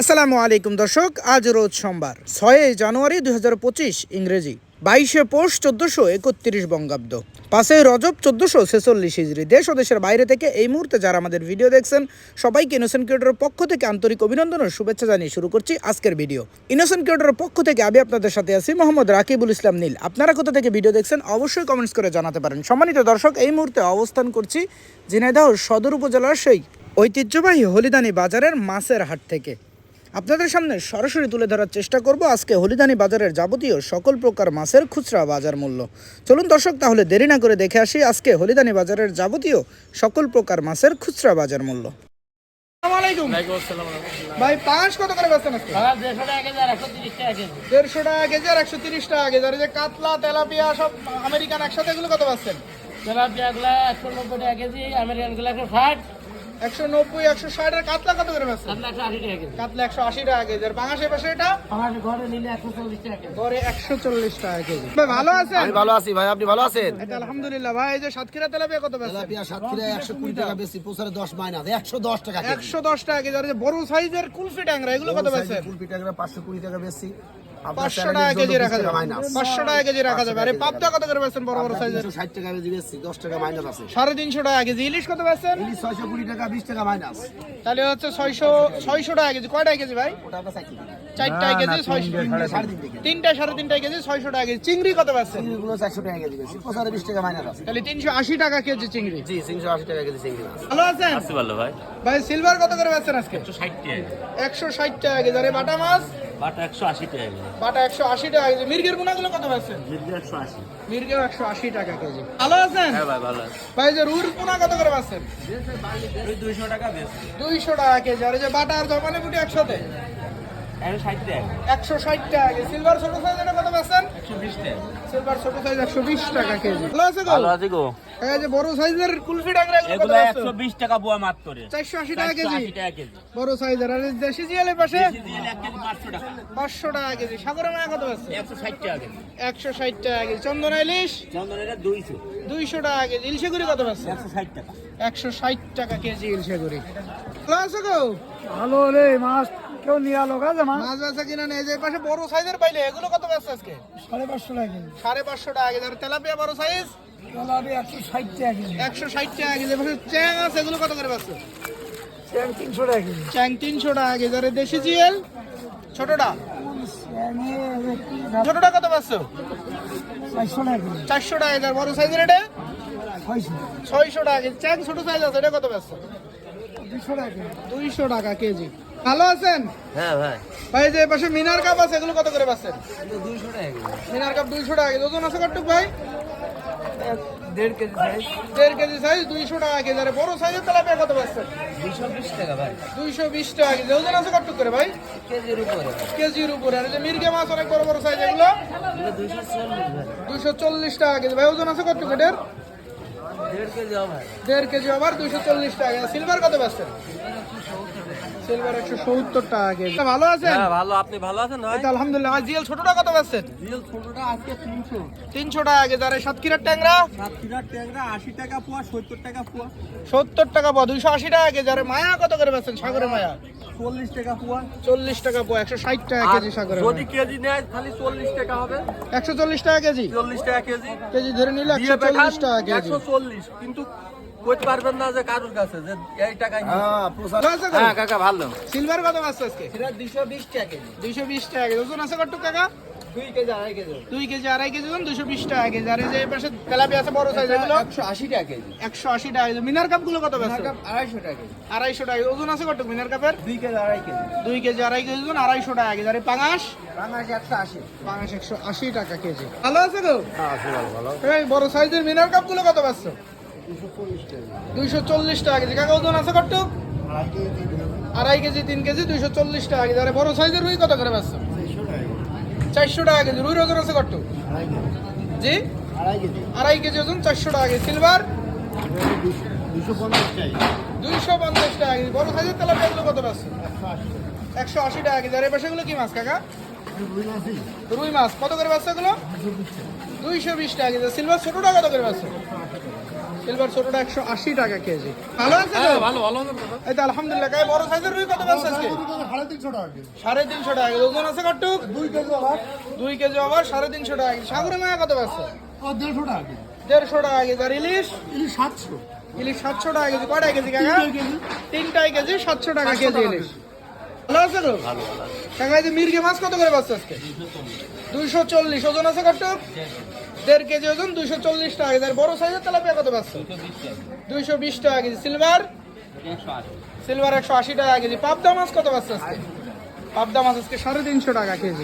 আসসালামু আলাইকুম দর্শক, আজ রোজ সোমবার ছয় জানুয়ারি দুই হাজার পঁচিশ, ইংরেজি, বাইশে পৌষ চোদ্দশো একত্রিশ বঙ্গাব্দ, পাঁচই রজব চোদ্দশো ছেচল্লিশ হিজড়ি। দেশ ও দেশের বাইরে থেকে এই মুহূর্তে যারা আমাদের ভিডিও দেখছেন, সবাইকে ইনোসেন্ট ক্রিয়েটরের পক্ষ থেকে আন্তরিক অভিনন্দন ও শুভেচ্ছা জানিয়ে শুরু করছি আজকের ভিডিও। ইনোসেন্ট ক্রিয়েটরের পক্ষ থেকে আমি আপনাদের সাথে আছি মোহাম্মদ রাকিবুল ইসলাম নীল। আপনারা কোথা থেকে ভিডিও দেখছেন, অবশ্যই কমেন্টস করে জানাতে পারেন। সম্মানিত দর্শক, এই মুহূর্তে অবস্থান করছি ঝিনাইদহ সদর উপজেলার সেই ঐতিহ্যবাহী হলিদানি বাজারের মাছের হাট থেকে। আপনাদের সামনে সরাসরি তুলে ধরার চেষ্টা করব আজকে হলিদানি বাজারের যাবতীয় সকল প্রকার মাছের খুচরা বাজার মূল্য। চলুন দর্শক তাহলে দেরি না করে দেখে আসি আজকে হলিদানি বাজারের যাবতীয় সকল প্রকার মাছের খুচরা বাজার মূল্য। ভাই পাঁচ কত করে বেচছেন দেড়শো টাকা কেজি আর একশো তিরিশ টাকা কেজি। আর যে কাতলা তেলাপিয়া সব আমেরিকান একসাথে এগুলো কত পাচ্ছেন একশো নব্বই টাকা কেজি আমেরিকানগুলো একশো ষাট। একশো নব্বই একশো ষাট আর কাতলা কত করে বেচছেন? একশো আশি টাকা কেজি। কাতলা একশো আশি টাকা কেজি। আর বাংলাদেশের পাশে এটা? ঘরে নিলে একশো চল্লিশ টাকা কেজি। একশো চল্লিশ টাকা কেজি। ভাই ভালো আছেন? আমি ভালো আছি ভাই আপনি ভালো আছেন? আলহামদুলিল্লাহ। ভাই এই যে সাতক্ষীরা তেলাপিয়া কত বেচছেন? তেলাপিয়া সাতক্ষীরা একশো কুড়ি টাকা বেশি দশ মাইনাস একশো দশ টাকা কেজি। একশো দশ টাকা কেজি। আর যে বড় সাইজের কুলফি ট্যাংরা এগুলো কত বেচছেন? কুলফি ট্যাংরা পাঁচশো কুড়ি টাকা বেশি পাঁচশো টাকা কেজি রাখা যাবে। পাঁচশো টাকা কেজি রাখা যাবে। আরে পাবদা কত করে বেচছেন বড় বড় সাইজের। ষাট টাকা কেজি বেশি দশ টাকা মাইনাস আছে। সাড়ে তিনশো টাকা কেজি। ইলিশ কত বেচছেন? ইলিশ ছয়শো কুড়ি টাকা বিশ টাকা মাইনাস তাহলে হচ্ছে ছয়শো ছয়শো টাকা কেজি। কয় টাকা কেজি ভাই? ওটা আমরা চাইছি চারটায় কেজি ছয়শো সাড়ে তিন টাকা তিনটা সাড়ে তিনটায় কেজি ছয়শো টাকা কেজি। চিংড়ি কত বেচছেন? চিংড়িগুলো চারশো টাকা কেজি বেশি টাকা মাইনাস আছে। তাহলে তিনশো আশি টাকা কেজি চিংড়ি। জি তিনশো আশি টাকা কেজি চিংড়ি ভালো আছেন? ভালো ভাই। ভাই সিলভার কত করে বেচছেন আজকে? একশো ষাট টাকা একশো ষাট টাকা কেজি। আরে বাটা মাছ? বাটা একশো আশি টাকা কেজি। বাটা একশো আশি টাকা কেজি। মির্গের গুণাগুলো কত পাচ্ছেন মির্গে একশো আশি। মির্গে একশো আশি টাকা কেজি। ভালো আছেন? হ্যাঁ ভাই ভালো আছে। ভাই যে রুর পোনা কত করে পাচ্ছেন? দুইশো টাকা দুইশো টাকা কেজি। আর এই যে বাটা আর জমানে বুটি একসাথে? একশো ষাট টাকা। একশো ষাট টাকা কেজি। সিলভার ছোট সাইজ এটা কত পাচ্ছেন? একশো বিশ টাকা। সিলভার ছোট সাইজ একশো বিশ টাকা কেজি। ভালো আছে গো ভালো আছে গো। যে বড় সাইজের কুলফি এগুলো টাকা বুয়া মাত্র চারশো আশি টাকা কেজি। বড় সাইজের আর দেশি জিয়ালের পাশে? পাঁচশো টাকা। কেজি। সাগরে মায়া কত আছে একশো ষাট টাকা কেজি। একশো ষাট টাকা কেজি। চন্দনা ইলিশ? চন্দন এটা দুইশো। দুইশো টাকা কেজি। ইলশেগুড়ি কত আছে একশো ষাট টাকা। একশো ষাট টাকা কেজি ইলশেগুড়ি। ভালো আছে? গো ভালো রে মাছ। কেউ নিয়ে আলো কাজে মাছ মাছ বেচা কিনা নেই যে পাশে বড় সাইজের পাইলে এগুলো কত বেচছে আজকে? সাড়ে পাঁচশো টাকা কেজি। সাড়ে পাঁচশো টাকা আর তেলাপিয়া বড় সাইজ গোলাপি একশো ষাট টাকা কেজি। একশো ষাট টাকা কেজি পাশে চ্যাং আছে এগুলো কত করে বেচছে? চ্যাং তিনশো টাকা কেজি। চ্যাং তিনশো টাকা কেজি আর দেশি জিএল? ছোটটা? ছোটটা কত বেচছো? চারশো টাকা চারশো টাকা কেজি বড় সাইজের এটা? ছয়শো। টাকা চ্যাং ছোট সাইজ আছে এটা কত কেজি দুইশো টাকা কেজি। ভালো আছেন? হ্যাঁ ভাই। ভাই যে পাশে মিনার কাপ আছে এগুলো কত করে পাচ্ছেন? দুইশো টাকা মিনার কাপ দুইশো টাকা কেজি। ওজন আছে কটুক ভাই? দেড় কেজি সাইজ দেড় কেজি সাইজ দুইশো টাকা কেজি। আর বড় সাইজের তেলাপিয়া কত পাচ্ছেন? দুইশো বিশ টাকা ভাই। দুইশো বিশ টাকা কেজি। ওজন আছে কটুক করে ভাই? কেজির উপরে কেজির উপরে। আর যে মির্গে মাছ অনেক বড় বড় সাইজ এগুলো? দুইশো চল্লিশ ভাই। দুইশো চল্লিশ টাকা কেজি। ভাই ওজন আছে কটুক এটার? দেড় কেজি আবার দুইশো চল্লিশ টাকা। সিলভার কত পাচ্ছেন সিলভার একশো সত্তর টাকা কেজি ভালো আছেন? হ্যাঁ ভালো। আপনি ভালো আছেন ভাই? আলহামদুলিল্লাহ। ভাই জিএল ছোটটা কত পাচ্ছেন রিয়েল ছোটটা আজকে তিনশো। তিনশো টাকা কেজি আর সাতক্ষীরার ট্যাংরা? সাতক্ষীরা ট্যাংরা আশি টাকা পোয়া সত্তর টাকা পোয়া। সত্তর টাকা পাওয়া দুইশো আশি টাকা কেজি আর মায়া কত করে পাচ্ছেন সাগরে মায়া? চল্লিশ টাকা পোয়া। চল্লিশ টাকা পো একশো ষাট টাকা কেজি সাগরে যদি কেজি নেয় খালি চল্লিশ টাকা হবে। একশো চল্লিশ টাকা কেজি? চল্লিশ টাকা কেজি। কেজি ধরে নিলে একশো চল্লিশ টাকা কেজি। একশো চল্লিশ। কিন্তু কইতে পারবেন না যে কারোর কাছে যে এই টাকায় হ্যাঁ হ্যাঁ কাকা ভালো। সিলভার কত আজকে? সেটা দুইশো বিশ টাকা কেজি। দুইশো বিশ টাকা কেজি। ওজন আছে কত কাকা? দুই কেজি আড়াই কেজি। দুই কেজি আড়াই কেজি ওজন টাকা কেজি। আর যে পাশে তেলাপি আছে বড় সাইজ এগুলো? টাকা কেজি। একশো আশি টাকা কেজি। মিনার কাপগুলো কত টাকা কেজি। আড়াইশো টাকা ওজন আছে কত মিনার কাপের? দুই কেজি আড়াই কেজি। দুই কেজি আড়াই কেজি ওজন আড়াইশো টাকা কেজি। আর পাঙাশ? একশো আশি। পাঙাশ একশো আশি টাকা কেজি। ভালো আছে তো হ্যাঁ ভালো ভালো। এই বড় সাইজের মিনার কাপগুলো কত পাচ্ছ দুইশো চল্লিশ টাকা কেজি। কাকা, ওজন আছে কত? আড়াই কেজি, তিন কেজি, দুইশো চল্লিশ টাকা কেজি। আরে বড় সাইজের রুই কত করে পাচ্ছ চারশো টাকা কেজি। রুইর ওজন আছে কত? জি? আড়াই কেজি ওজন, চারশো টাকা কেজি। সিলভার? টাকা দুইশো পঞ্চাশ টাকা কেজি। বড় সাইজের তেলাপিয়া গুলো কত পাচ্ছ একশো আশি টাকা কেজি। আর এই পাশে গুলো কি মাছ, কাকা? রুই মাছ। কত করে পাচ্ছ এগুলো? দুইশো বিশ টাকা কেজি। সিলভার ছোটটা কত করে পাচ্ছ সিলভার ছোটটা একশো আশি টাকা কেজি। ভালো আছে তো? হ্যাঁ, ভালো ভালো এই তো আলহামদুলিল্লাহ গায়ে বড় সাইজের রুই কত পাচ্ছে আজকে? সাড়ে তিনশো টাকা সাড়ে তিনশো টাকা ওজন আছে কটুক দুই কেজি আবার দুই কেজি আবার সাড়ে তিনশো টাকা সাগরে মায়া কত পাচ্ছে? ও দেড়শো টাকা কেজি। দেড়শো টাকা কেজি আর ইলিশ? ইলিশ সাতশো ইলিশ সাতশো টাকা কেজি। কয়টা কেজি কাকা? তিনটাই কেজি। সাতশো টাকা কেজি ইলিশ। ভালো আছে তো? কাকা এই যে মির্গে মাছ কত করে পাচ্ছে আজকে? দুইশো চল্লিশ। ওজন আছে কটুক দেড় কেজি ওজন দুইশো চল্লিশ টাকা। কেজি আর বড় সাইজের তেলাপিয়া কত পাচ্ছ দুইশো বিশ টাকা কেজি। সিলভার? সিলভার একশো আশি টাকা কেজি। পাবদা মাছ কত পাচ্ছে আজকে? পাবদা মাছ আজকে সাড়ে তিনশো টাকা কেজি।